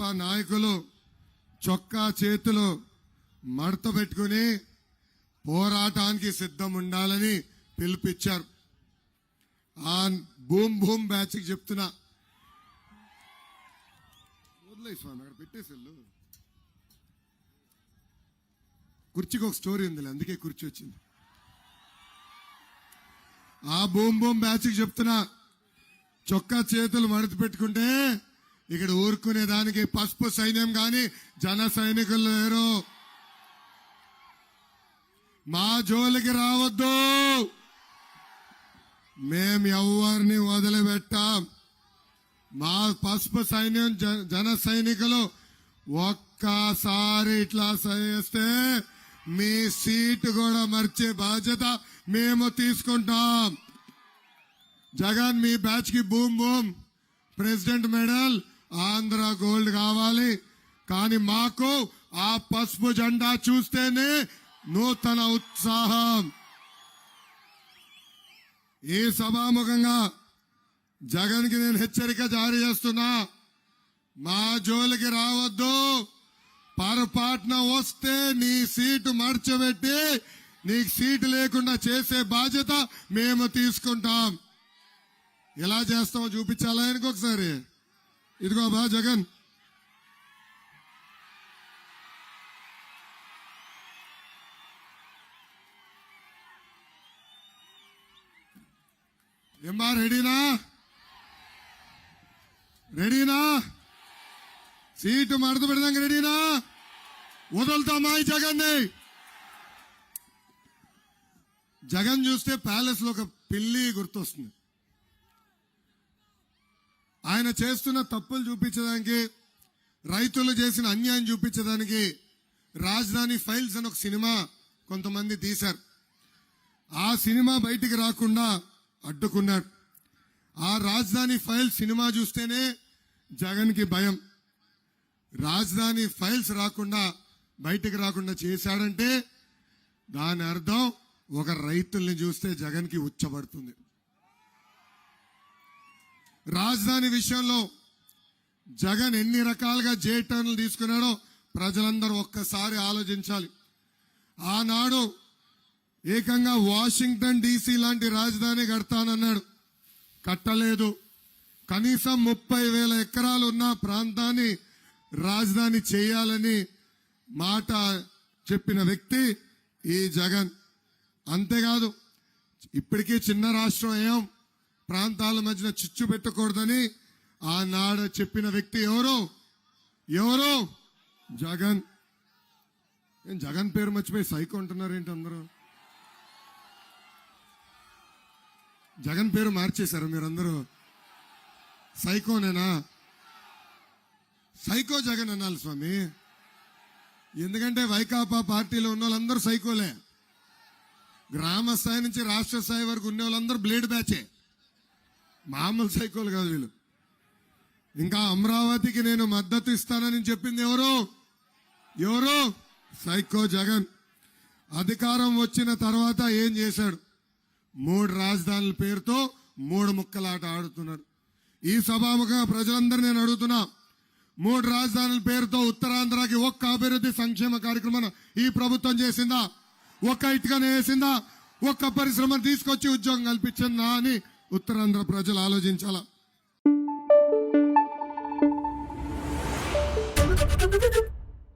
భాజపా నాయకులు చొక్కా చేతులు మడత పెట్టుకుని పోరాటానికి సిద్ధం ఉండాలని పిలుపిచ్చారు. ఆ భూమ్ భూమ్ బ్యాచ్కి చెప్తున్నా. వదిలే స్వామి అక్కడ పెట్టేసెళ్ళు కుర్చీకి ఒక స్టోరీ ఉంది అందుకే కుర్చీ వచ్చింది. ఆ భూమ్ భూమ్ బ్యాచ్కి చెప్తున్నా చొక్కా చేతులు మడత పెట్టుకుంటే ఇక్కడ ఊరుకునే దానికి పసుపు సైన్యం కానీ జన సైనికులు లేరు. మా జోలికి రావద్దు. మేం ఎవరిని వదిలిపెట్టాం. మా పసుపు సైన్యం జ- జన సైనికులు ఒక్కసారి ఇట్లా చేస్తే మీ సీటు కూడా మర్చే బాధ్యత మేము తీసుకుంటాం. జగన్ మీ బ్యాచ్కి boom boom. President medal. Andhra gold కావాలి. కానీ మాకు ఆ పసుపు జెండా చూస్తేనే నూతన ఉత్సాహం. ఈ సభాముఖంగా జగన్కి నేను హెచ్చరిక జారీ చేస్తున్నా. మా జోలికి రావద్దు. పొరపాటున వస్తే నీ సీటు మర్చబెట్టి నీకు సీటు లేకుండా చేసే బాధ్యత మేము తీసుకుంటాం. ఎలా చేస్తామో చూపించాలా ఆయనకు ఒకసారి? ఇదిగో బా జగన్. ఏమ్మా రెడీనా? రెడీనా? సీటు మడత పెడదాం రెడీనా? వదులుతామా ఈ జగన్ని. జగన్ చూస్తే ప్యాలెస్లో ఒక పిల్లి గుర్తొస్తుంది. ఆయన చేస్తున్న తప్పులు చూపించడానికి రైతులు చేసిన అన్యాయం చూపించడానికి రాజధాని ఫైల్స్ అని ఒక సినిమా కొంతమంది తీశారు. ఆ సినిమా బయటికి రాకుండా అడ్డుకున్నాడు ఆ రాజధాని ఫైల్స్ సినిమా చూస్తేనే జగన్కి భయం. రాజధాని ఫైల్స్ రాకుండా బయటికి రాకుండా చేశాడంటే దాని అర్థం ఒక రైతుల్ని చూస్తే జగన్కి ఉచ్చబడుతుంది. రాజధాని విషయంలో జగన్ ఎన్ని రకాలుగా జే టర్న్లు తీసుకున్నాడో ప్రజలందరూ ఒక్కసారి ఆలోచించాలి. ఆనాడు ఏకంగా వాషింగ్టన్ డీసీ లాంటి రాజధాని కడతానన్నాడు. కట్టలేదు. కనీసం ముప్పై వేల ఎకరాలు ఉన్న ప్రాంతాన్ని రాజధాని చేయాలని మాట చెప్పిన వ్యక్తి ఈ జగన్. అంతేకాదు ఇప్పటికీ చిన్న రాష్ట్రం ఏం? ప్రాంతాల మధ్యన చిచ్చు పెట్టకూడదని ఆనాడు చెప్పిన వ్యక్తి ఎవరు? ఎవరు? జగన్. ఏం జగన్ పేరు మర్చిపోయి సైకో అంటున్నారు ఏంటి అందరూ? జగన్ పేరు మార్చేశారు మీరందరూ. సైకోనేనా? సైకో జగన్ అనాలి స్వామి. ఎందుకంటే వైకాపా పార్టీలో ఉన్న వాళ్ళందరూ సైకోలే. గ్రామ స్థాయి నుంచి రాష్ట్ర స్థాయి వరకు ఉన్న వాళ్ళందరూ బ్లేడ్ బ్యాచే. మామూలు సైకోలు కాదు వీళ్ళు. ఇంకా అమరావతికి నేను మద్దతు ఇస్తానని చెప్పింది ఎవరు? ఎవరు? సైకో జగన్. అధికారం వచ్చిన తర్వాత ఏం చేశాడు? మూడు రాజధానుల పేరుతో మూడు ముక్కలాట ఆడుతున్నాడు. ఈ సభాముఖంగా ప్రజలందరూ నేను అడుగుతున్నా మూడు రాజధానుల పేరుతో ఉత్తరాంధ్రకి ఒక్క అభివృద్ధి సంక్షేమ కార్యక్రమం ఈ ప్రభుత్వం చేసిందా? ఒక్క ఇటుకనే వేసిందా? ఒక్క పరిశ్రమ తీసుకొచ్చి ఉద్యోగం కల్పించిందా అని ఉత్తరాంధ్ర ప్రజలు ఆలోచించాలా Thank you.